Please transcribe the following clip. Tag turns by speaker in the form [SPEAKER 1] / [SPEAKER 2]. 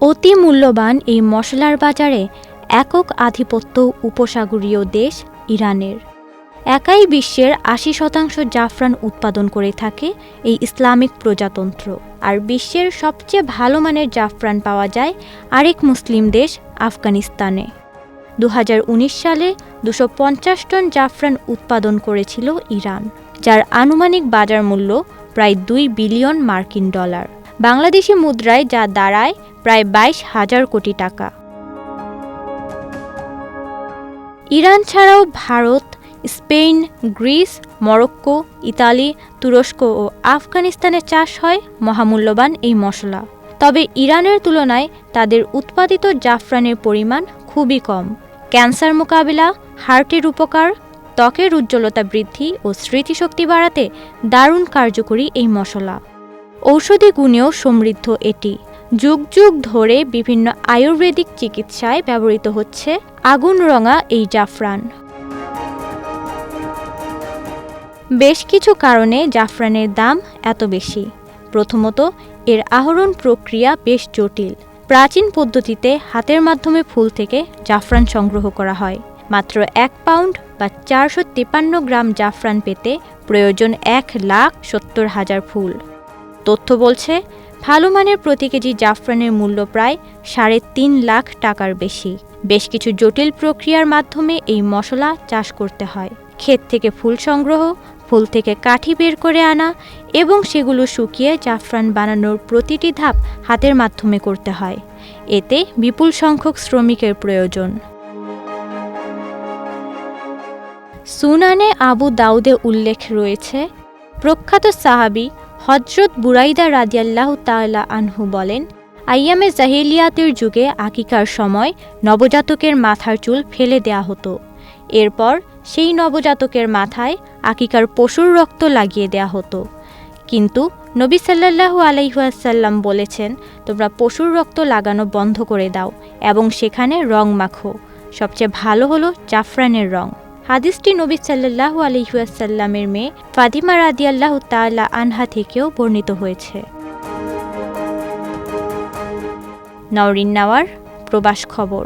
[SPEAKER 1] অতি মূল্যবান এই মশলার বাজারে একক আধিপত্য উপসাগরীয় দেশ ইরানের। একাই বিশ্বের আশি শতাংশ জাফরান উৎপাদন করে থাকে এই ইসলামিক প্রজাতন্ত্র। আর বিশ্বের সবচেয়ে ভালো মানের জাফরান পাওয়া যায় আরেক মুসলিম দেশ আফগানিস্তানে। দু হাজার উনিশ সালে দুশো টন জাফরান উৎপাদন করেছিল ইরান, যার আনুমানিক বাজার মূল্য প্রায় দুই বিলিয়ন মার্কিন ডলার। বাংলাদেশি মুদ্রায় যা দাঁড়ায় প্রায় বাইশ হাজার কোটি টাকা। ইরান ছাড়াও Bharat, Spain, Greece, Morocco, Italy, তুরস্ক ও আফগানিস্তানে চাষ হয় মহামূল্যবান এই মশলা। তবে ইরানের তুলনায় তাদের উৎপাদিত জাফরানের পরিমাণ খুবই কম। ক্যান্সার মোকাবিলা, হার্টের উপকার, ত্বকের উজ্জ্বলতা বৃদ্ধি ও স্মৃতিশক্তি বাড়াতে দারুণ কার্যকরী এই মশলা। ঔষধি গুণেও সমৃদ্ধ এটি। যুগ যুগ ধরে বিভিন্ন আয়ুর্বেদিক চিকিৎসায় ব্যবহৃত হচ্ছে আগুন রঙা এই জাফরান। বেশ কিছু কারণে জাফরানের দাম এত বেশি। প্রথমত, এর আহরণ প্রক্রিয়া বেশ জটিল। প্রাচীন পদ্ধতিতে হাতের মাধ্যমে ফুল থেকে জাফরান সংগ্রহ করা হয়। মাত্র এক পাউন্ড বা চারশো তিপ্পান্ন গ্রাম জাফরান পেতে প্রয়োজন এক লাখ সত্তর হাজার ফুল। তথ্য বলছে ভালো মানের প্রতি কেজি জাফরানের মূল্য প্রায় সাড়ে তিন লাখ টাকার বেশি। বেশ কিছু জটিল প্রক্রিয়ার মাধ্যমে এই মশলা চাষ করতে হয়। ক্ষেত থেকে ফুল সংগ্রহ, ফুল থেকে কাঠি বের করে আনা এবং সেগুলো শুকিয়ে জাফরান বানানোর প্রতিটি ধাপ হাতের মাধ্যমে করতে হয়। এতে বিপুল সংখ্যক শ্রমিকের প্রয়োজন। সুনানে আবু দাউদে উল্লেখ রয়েছে, প্রখ্যাত সাহাবি হজরত বুরাইদা রাদিয়াল্লাহ তাআলা আনহু বলেন, আইয়ামে জাহিলিয়াতের যুগে আকিকার সময় নবজাতকের মাথার চুল ফেলে দেয়া হতো। এরপর সেই নবজাতকের মাথায় আকিকার পশুর রক্ত লাগিয়ে দেয়া হতো। কিন্তু নবী সাল্লাল্লাহু আলাইহাসাল্লাম বলেছেন, তোমরা পশুর রক্ত লাগানো বন্ধ করে দাও এবং সেখানে রং মাখো। সবচেয়ে ভালো হলো জাফরানের রং। হাদিসটি নবী সাল্লাহু আলহিউসাল্লামের মেয়ে ফাদিমা রাদিয়াল্লাহ তালা আনহা থেকেও বর্ণিত হয়েছে। নওরিন নাওয়ার, প্রবাস খবর।